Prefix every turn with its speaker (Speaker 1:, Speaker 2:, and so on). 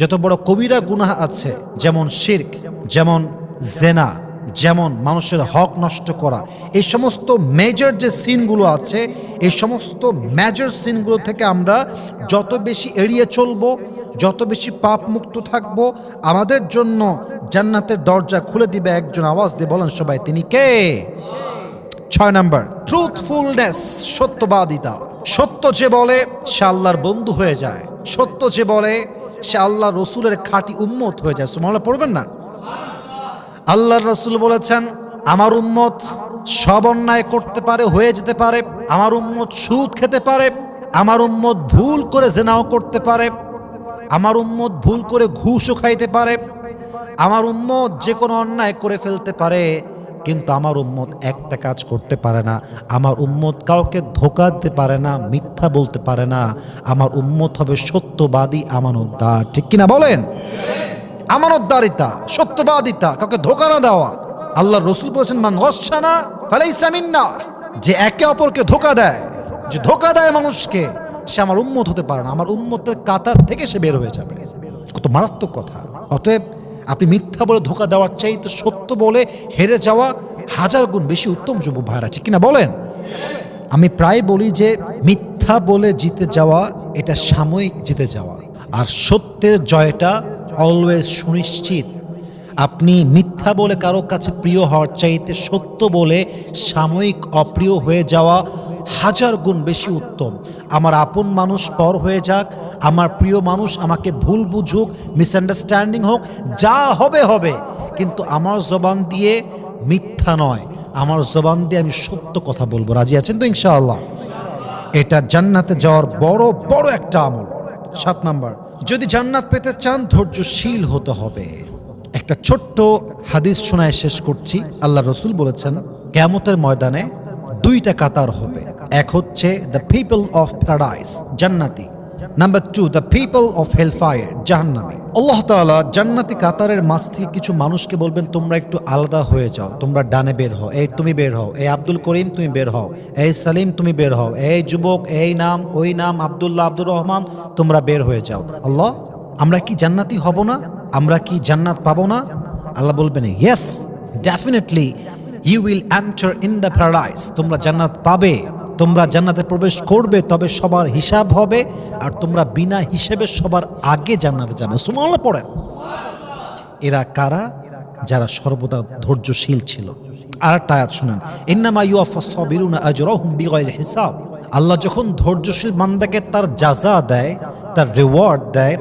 Speaker 1: যত বড় কবিরা গুনাহ আছে, যেমন শির্ক, যেমন জেনা, যেমন মানুষের হক নষ্ট করা, এই সমস্ত মেজর যে সিনগুলো আছে, এই সমস্ত মেজর সিনগুলো থেকে আমরা যত বেশি এড়িয়ে চলবো, যত বেশি পাপ মুক্ত থাকব, আমাদের জন্য জান্নাতের দরজা খুলে দিবে একজন আওয়াজ দিয়ে বলেন সবাই, তিনি কে? ছয় নাম্বার ট্রুথফুলনেস সত্যবাদিতা। সত্য যে বলে, সে আল্লাহর বন্ধু হয়ে যায়। সত্য যে বলে, সে আল্লাহ রসুলের খাঁটি উম্মত হয়ে যায়। সুমালা পড়বেন না? আল্লাহর রসুল বলেছেন, আমার উম্মত সব অন্যায় করতে পারে, হয়ে যেতে পারে। আমার উম্মত সুদ খেতে পারে। আমার উম্মত ভুল করে জেনাও করতে পারে। আমার উম্মত ভুল করে ঘুষও খাইতে পারে। আমার উম্মত যে কোনো অন্যায় করে ফেলতে পারে। কিন্তু আমার উম্মত একটা কাজ করতে পারে না। আমার উম্মত কাউকে ধোকা দিতে পারে না, মিথ্যা বলতে পারে না। আমার উম্মত হবে সত্যবাদী আমানতদার। ঠিক কিনা বলেন? আমানতদারিতা, সত্যবাদিতা, কাউকে ধোকা না দেওয়া। আল্লাহ রসুল বলেছেন, মান গসানা ফালাইসা মিন্না। যে একে অপরকে ধোকা দেয়, যে ধোকা দেয় মানুষকে, সে আমার উম্মত হতে পারে না। আমার উম্মতের কাতার থেকে সে বের হয়ে যাবে। কত মারাত্মক কথা। অতএব আপনি মিথ্যা বলে ধোকা দেওয়ার চাই তো সত্য বলে হেরে যাওয়া হাজার গুণ বেশি উত্তম যুব ভাইরা ঠিক কিনা বলেন? আমি প্রায় বলি যে মিথ্যা বলে জিতে যাওয়া, এটা সাময়িক জিতে যাওয়া। আর সত্যের জয়টা অলওয়েজ সুনিশ্চিত। আপনি মিথ্যা বলে কারও কাছে প্রিয় হওয়ার চাইতে সত্য বলে সাময়িক অপ্রিয় হয়ে যাওয়া হাজার গুণ বেশি উত্তম। আমার আপন মানুষ পর হয়ে যাক, আমার প্রিয় মানুষ আমাকে ভুল বুঝুক মিসআন্ডারস্ট্যান্ডিং হোক, যা হবে হবে। কিন্তু আমার জবান দিয়ে মিথ্যা নয়, আমার জবান দিয়ে আমি সত্য কথা বলব। রাজি আছেন তো, ইনশাআল্লাহ? এটা জান্নাতে যাওয়ার বড় বড় একটা আমল। সাত নাম্বার, যদি জান্নাত পেতে চান, ধৈর্যশীল হতে হবে। একটা ছোট্ট হাদিস শোনায় শেষ করছি। আল্লাহ রসুল বলেছেন কেমতের ময়দানে দুইটা কাতার হবে। এক হচ্ছে দ্য পিপল অফ প্যারাডাইস জান্নাতি। Number two the people of hellfire জাহান্নামী। আল্লাহ তাআলা জান্নাতি কাতারের মাঝ থেকে কিছু মানুষকে বলবেন, তোমরা একটু আলাদা হয়ে যাও। তোমরা ডানে বের হও। এই তুমি বের হও। এই আব্দুল করিম তুমি বের হও। এই সালিম তুমি বের হও। এই যুবক, এই নাম, ওই নাম, আবদুল্লাহ, আব্দুর রহমান, তোমরা বের হয়ে যাও। আল্লাহ, আমরা কি জান্নাতি হব না? আমরা কি জান্নাত পাবো না? আল্লাহ বলবেন yes definitely you will enter in the paradise তোমরা জান্নাত পাবে, তোমরা জান্নাতে প্রবেশ করবে, তবে সবার হিসাব হবে, আর তোমরা বিনা হিসেবে সবার আগে জান্নাতে যাবে। সুমাল্লা পড়েন। এরা কারা? যারা সর্বদা ধৈর্যশীল ছিল। আর একটা আয়াত শুনেন, ইন্নামা ইউআফা সাবিরুনা আজরাহুম বিগাইরি হিসাব। আল্লাহ যখন ধৈর্যশীল বান্দাকে তার জাযা দেয়, তার রিওয়ার্ড দেয়